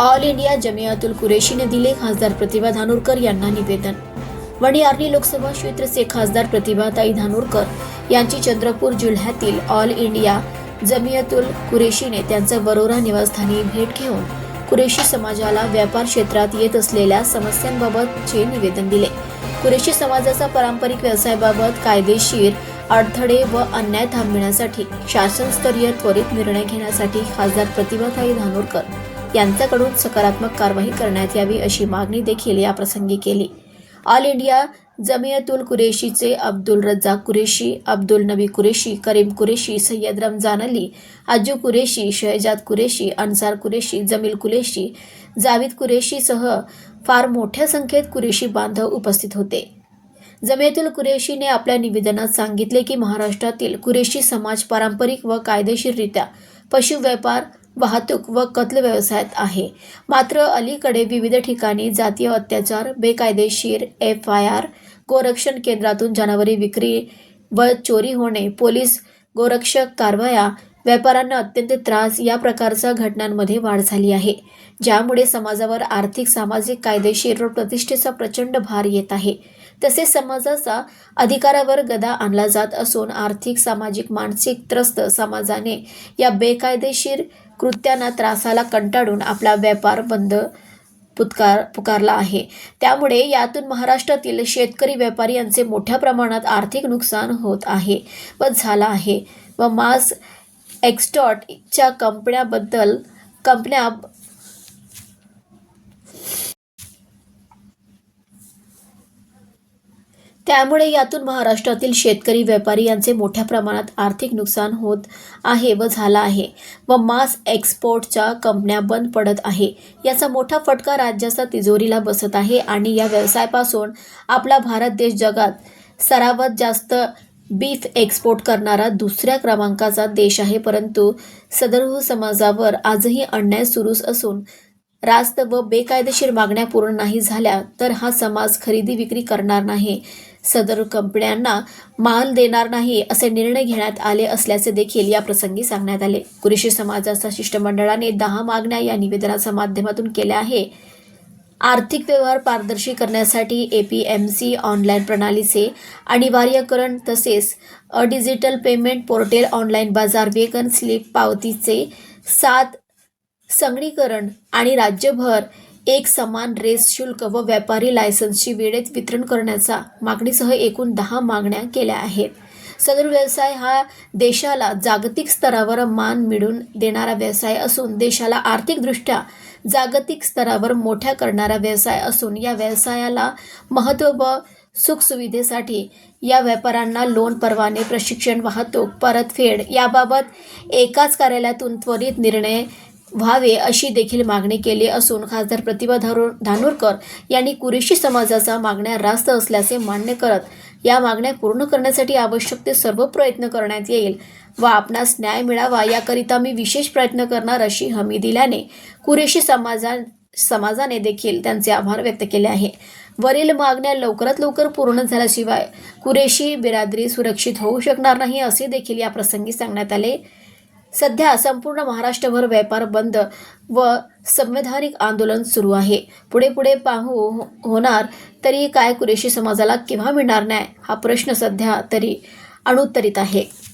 All India जमियातुल कुरेशीने दिले खासदार प्रतिभा धानोरकर यांना निवेदन. वणी आर्णी लोकसभा क्षेत्रचे खासदार प्रतिभाताई धानोरकर यांची चंद्रपूर जिल्ह्यातील ऑल इंडिया जमियतुल कुरेशीने त्यांच्या वरोरा निवासस्थानी भेट घेऊन कुरेशी समाजाला व्यापार क्षेत्रात येत असलेल्या समस्यांबाबतचे निवेदन दिले. कुरेशी समाजाचा पारंपरिक व्यवसायाबाबत कायदेशीर अडथळे व अन्याय थांबविण्यासाठी शासनस्तरीय त्वरित निर्णय घेण्यासाठी खासदार प्रतिभाताई धानोरकर यांच्याकडून सकारात्मक कारवाई करण्यात यावी अशी मागणी देखील या प्रसंगी केली. ऑल इंडिया जमियतुल कुरेशीचे अब्दुल रज्जाक कुरेशी अब्दुल नबी कुरेशी करीम कुरेशी सय्यद रमजान अली अज्जू कुरेशी शहजाद कुरेशी अन्सार कुरेशी जमील कुरेशी जावेद कुरेशीसह फार मोठ्या संख्येत कुरेशी बांधव उपस्थित होते. जमियतुल कुरेशीने आपल्या निवेदनात सांगितले की महाराष्ट्रातील कुरेशी समाज पारंपरिक व कायदेशीररित्या पशु व्यापार वाहतूक व कत्ल व्यवसायात आहे. मात्र अलीकडे विविध ठिकाणी जातीय अत्याचार बेकायदेशीर एफ आय आर गोरक्षण केंद्रातून जनावरी विक्री व चोरी होणे पोलीस गोरक्षक कारवाया व्यापाऱ्यांना अत्यंत त्रास या प्रकारच्या घटनांमध्ये वाढ झाली आहे ज्यामुळे समाजावर आर्थिक सामाजिक कायदेशीर व प्रतिष्ठेचा प्रचंड भार येत आहे. तसेच समाजाचा अधिकारावर गदा आणला जात असून आर्थिक सामाजिक मानसिक त्रस्त समाजाने या बेकायदेशीर कृत्यांना त्रासाला कंटाळून आपला व्यापार बंद पुतकार पुकारला आहे. त्यामुळे यातून महाराष्ट्रातील शेतकरी व्यापारी यांचे मोठ्या प्रमाणात आर्थिक नुकसान होत आहे व झाला आहे. व मास एक्स्टॉटच्या कंपन्याबद्दल कंपन्या त्यामुळे यातून महाराष्ट्रातील शेतकरी व्यापारी यांचे मोठ्या प्रमाणात आर्थिक नुकसान होत आहे व झाला आहे व मास एक्सपोर्टच्या कंपन्या बंद पडत आहे. याचा मोठा फटका राज्याच्या तिजोरीला बसत आहे आणि या व्यवसायापासून आपला भारत देश जगात सरावात जास्त बीफ एक्सपोर्ट करणारा दुसऱ्या क्रमांकाचा देश आहे. परंतु सदर समाजावर आजही अन्याय सुरूच असून रास्त व बेकायदेशीर मागण्या पूर्ण नाही झाल्या तर हा समाज खरेदी विक्री करणार नाही. सदर कंपन्यांना माल देणार नाही असे निर्णय घेण्यात आले असल्याचे देखील या प्रसंगी सांगण्यात आले. कुरेशी समाजाच्या शिष्टमंडळाने दहा मागण्या या निवेदनाच्या माध्यमातून केल्या आहे. आर्थिक व्यवहार पारदर्शी करण्यासाठी A P M C online प्रणालीचे अनिवार्यकरण तसेच डिजिटल पेमेंट पोर्टेल ऑनलाईन बाजार वेगन स्लिप पावतीचे सात संगणीकरण आणि राज्यभर एक समान रेस शुल्क व व्यापारी लायसन्सची वेळेत वितरण करण्याचा मागणीसह एकूण दहा मागण्या केल्या आहेत. सदर व्यवसाय हा देशाला जागतिक स्तरावर मान मिळून देणारा व्यवसाय असून देशाला आर्थिकदृष्ट्या जागतिक स्तरावर मोठ्या करणारा व्यवसाय असून या व्यवसायाला महत्त्व व सुखसुविधेसाठी या व्यापाऱ्यांना लोन परवाने प्रशिक्षण वाहतूक परतफेड याबाबत एकाच कार्यालयातून त्वरित निर्णय व्हावे अशी देखील मागणी केली असून खासदार प्रतिभा धारो धानोरकर यांनी कुरेशी समाजाचा मागण्या रास्त असल्याचे मान्य करत या मागण्या पूर्ण करण्यासाठी आवश्यक ते सर्व प्रयत्न करण्यात येईल व आपणास न्याय मिळावा याकरिता मी विशेष प्रयत्न करणार अशी हमी दिल्याने कुरेशी समाजा समाजाने देखील त्यांचे आभार व्यक्त केले आहे. वरील मागण्या लवकरात लवकर पूर्ण झाल्याशिवाय कुरेशी बिरादरी सुरक्षित होऊ शकणार नाही असे देखील या प्रसंगी सांगण्यात आले. सध्या संपूर्ण महाराष्ट्रभर व्यापार बंद व संवैधानिक आंदोलन सुरू आहे. पुढे पुढे पाहू हो- होणार तरी काय कुरेशी समाजाला केव्हा मिळणार नाही हा प्रश्न सध्या तरी अनुत्तरित आहे.